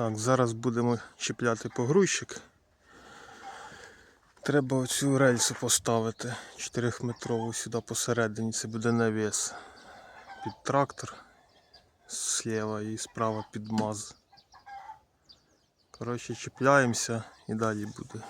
Так, зараз будемо чіпляти погрузчик. Треба оцю рельсу поставити 4-метрову сюди посередині, це буде навіс під трактор зліва і справа під маз. Коротше, чіпляємося і далі буде.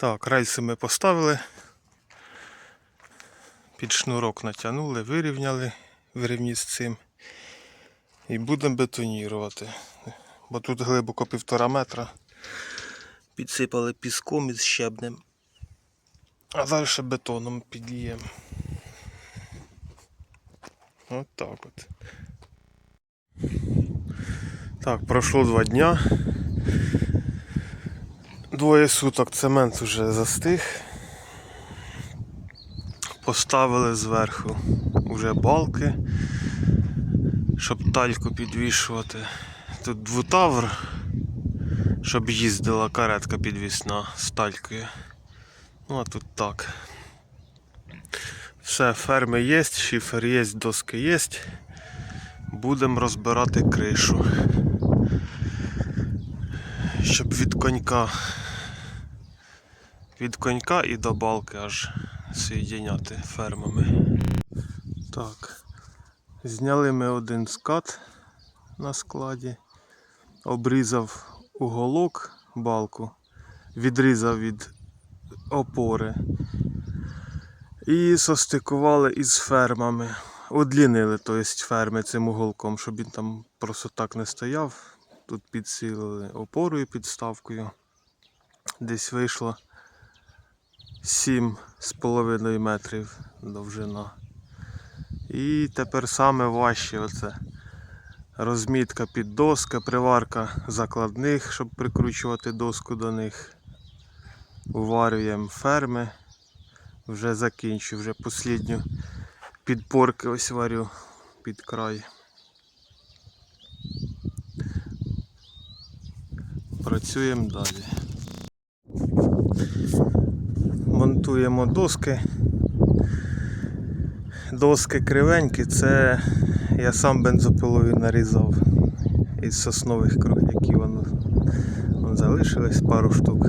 Так, рельси ми поставили. Під шнурок натягнули, вирівняли вирівні з цим. І будемо бетонірувати. Бо тут глибоко півтора метра. Підсипали піском із щебнем. А далі бетоном підліємо. От так от. Так, пройшло два дня. Двоє суток цемент вже застиг. Поставили зверху вже балки, щоб тальку підвішувати. Тут двутавр, щоб їздила каретка підвісна з талькою. Ну а тут так. Все, ферми є, шифер є, доски є. Будемо розбирати кришу. Щоб від конька від конька і до балки аж соєдиняти фермами. Так. Зняли ми один скат на складі, обрізав уголок балку, відрізав від опори і состикували із фермами. Одлінили тобто, ферми цим уголком, щоб він там просто так не стояв. Тут підсилили опорою підставкою. Десь вийшло 7,5 метрів довжина. І тепер саме важче оце розмітка під доска, приварка закладних, щоб прикручувати доску до них. Уварюємо ферми. Вже закінчу, вже послідню підпорки ось варю під край. Працюємо далі. Монтуємо доски. Доски кривенькі, це я сам бензопилою нарізав із соснових крохняків. Воно, воно залишилось пару штук.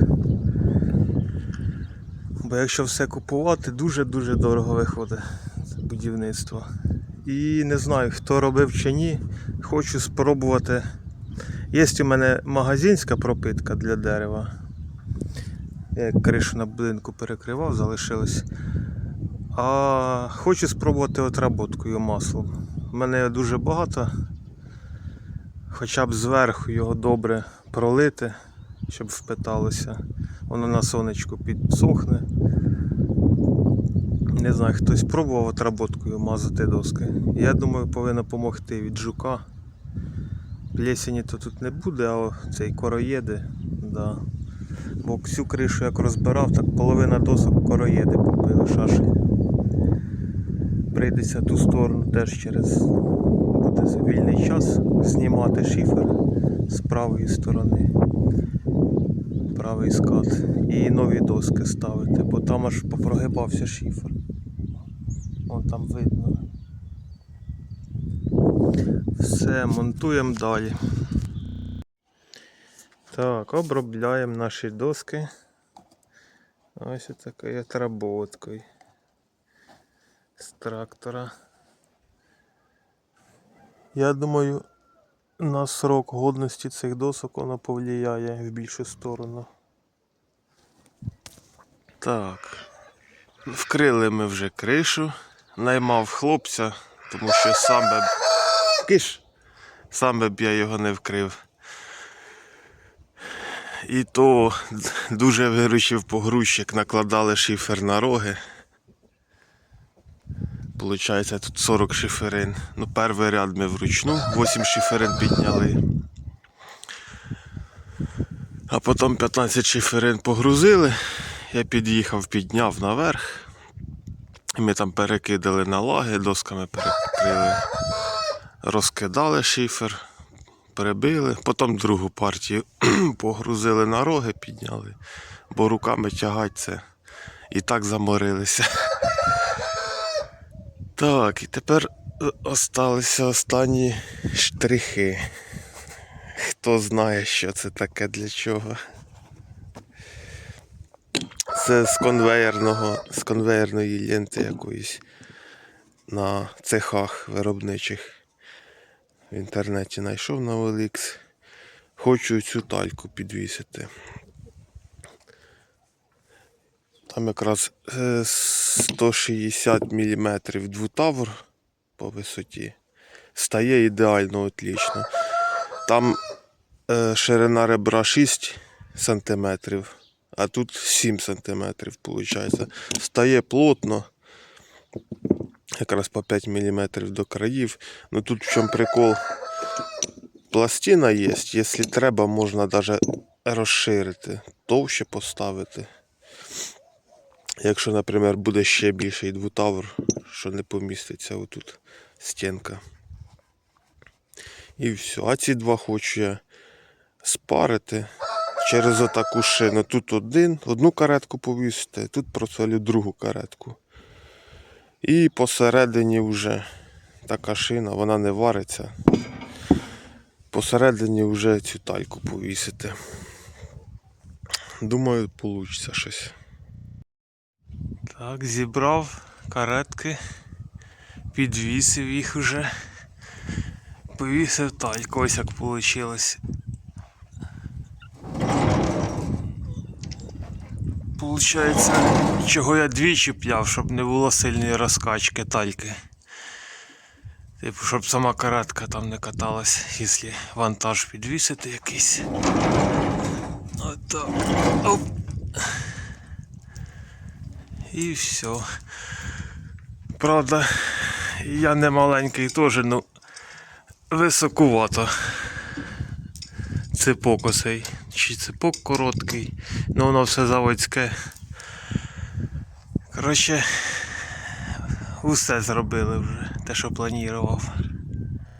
Бо якщо все купувати, дуже-дуже дорого виходить це будівництво. І не знаю, хто робив чи ні. Хочу спробувати. Є у мене магазинська пропитка для дерева. Я як кришу на будинку перекривав, залишилось. А хочу спробувати отработкою маслом. У мене дуже багато. Хоча б зверху його добре пролити, щоб впиталося. Воно на сонечку підсохне. Не знаю, хтось пробував отработкою мазати доски. Я думаю, повинно допомогти від жука. Плесені то тут не буде, а цей короєди. Да. Бо всю кришу як розбирав, так половина досок короєди побили шаші. Прийдеться ту сторону теж через буде вільний час знімати шифер з правої сторони. Правий скат. І нові доски ставити, бо там аж попрогибався шифер. Вон там видно. Все, монтуємо далі. Так, обробляємо наші доски. Ось такою отработкою з трактора. Я думаю, на срок годності цих досок воно повлияє в більшу сторону. Так. Вкрили ми вже кришу. Наймав хлопця, тому що сам би. Киш! Сам би я його не вкрив. І то дуже виручив погрузчик, накладали шифер на роги. Получається тут 40 шиферин. Ну, перший ряд ми вручну, 8 шиферин підняли. А потім 15 шиферин погрузили. Я під'їхав, підняв наверх. І Ми там перекидали на лаги, досками перекрили, розкидали шифер, прибили, потім другу партію погрузили на роги, підняли, бо руками тягати це і так заморилися. Так, і тепер е, осталися останні штрихи. Хто знає, що це таке для чого. Це з конвеєрного, з конвеєрної ленти якоїсь на цехах виробничих. В інтернеті знайшов на OLX. Хочу цю тальку підвісити. Там якраз е, 160 мм двутавр по висоті. Стає ідеально отлично. Там е, ширина ребра 6 см, а тут 7 см виходить. Стає плотно. Якраз по 5 мм до країв. Ну тут в чому прикол. Пластина є, якщо треба, можна навіть розширити, товще поставити. Якщо, наприклад, буде ще більший двутавр, що не поміститься отут стінка. І все. А ці два хочу я спарити через отаку шину. Тут один, одну каретку повісити, тут просолю другу каретку. І посередині вже така шина, вона не вариться. Посередині вже цю тальку повісити. Думаю, вийде щось. Так, зібрав каретки, підвісив їх уже. Повісив тальку, ось як вийшло. Получається, чого я двічі п'яв, щоб не було сильної розкачки тальки. Типу, щоб сама каретка там не каталась, якщо вантаж підвісити якийсь. Отак. Оп. І все. Правда, я не маленький теж, ну високувато. Ципок осей. Чи цепок короткий, ну воно все заводське. Коротше, усе зробили вже, те, що планував.